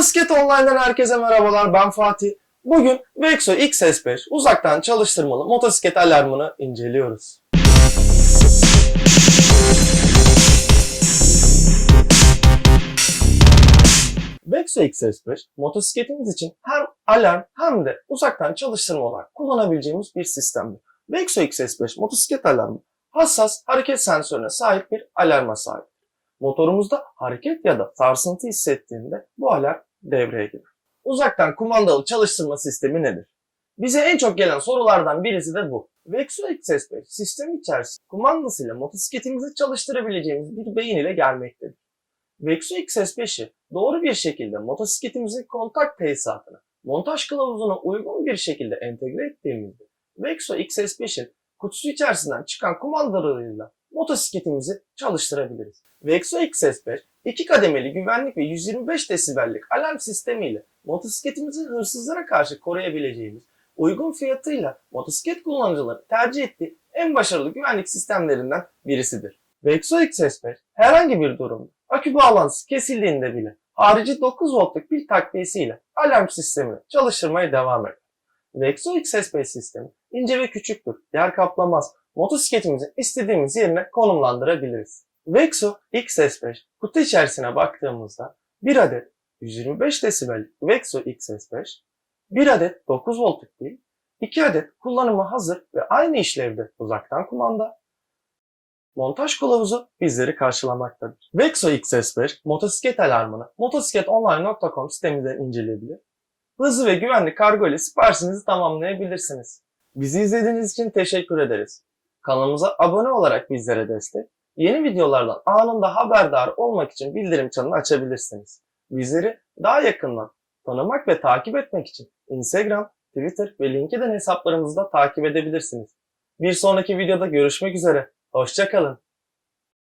Motosiklet Online'dan herkese merhabalar. Ben Fatih. Bugün Vexo XS5 uzaktan çalıştırmalı motosiklet alarmını inceliyoruz. Vexo XS5 motosikletimiz için hem alarm hem de uzaktan çalıştırma olarak kullanabileceğimiz bir sistemdir. Vexo XS5 motosiklet alarmı hassas hareket sensörüne sahip bir alarma sahip. Motorumuzda hareket ya da sarsıntı hissettiğinde bu alarm devreye girer. Uzaktan kumandalı çalıştırma sistemi nedir? Bize en çok gelen sorulardan birisi de bu. Vexo XS5 sistemi içerisinde kumandasıyla motosikletimizi çalıştırabileceğimiz bir beyin ile gelmektedir. Vexo XS5'i doğru bir şekilde motosikletimizin kontak tesisatına, montaj kılavuzuna uygun bir şekilde entegre ettiğimizde Vexo XS5'in kutusu içerisinden çıkan kumandalarıyla motosikletimizi çalıştırabiliriz. Vexo XS5 iki kademeli güvenlik ve 125 desibellik alarm sistemiyle motosikletimizi hırsızlara karşı koruyabileceğimiz uygun fiyatıyla motosiklet kullanıcıları tercih ettiği en başarılı güvenlik sistemlerinden birisidir. Vexo XS5 herhangi bir durumda akü bağlantısı kesildiğinde bile harici 9 voltluk pil takviyesiyle alarm sistemini çalıştırmaya devam eder. Vexo XS5 sistemi ince ve küçüktür, yer kaplamaz. Motosikletimizi istediğimiz yerine konumlandırabiliriz. Vexo XS5 kutu içerisine baktığımızda bir adet 125 desibellik Vexo XS5, bir adet 9 voltluk pil, 2 adet kullanıma hazır ve aynı işlevde uzaktan kumanda, montaj kılavuzu bizleri karşılamaktadır. Vexo XS5 motosiklet alarmını motosikletonline.com sitemizden inceleyebilir. Hızlı ve güvenli kargo ile siparişinizi tamamlayabilirsiniz. Bizi izlediğiniz için teşekkür ederiz. Kanalımıza abone olarak bizlere destek, yeni videolardan anında haberdar olmak için bildirim çanını açabilirsiniz. Bizleri daha yakından tanımak ve takip etmek için Instagram, Twitter ve LinkedIn hesaplarımızı da takip edebilirsiniz. Bir sonraki videoda görüşmek üzere. Hoşçakalın.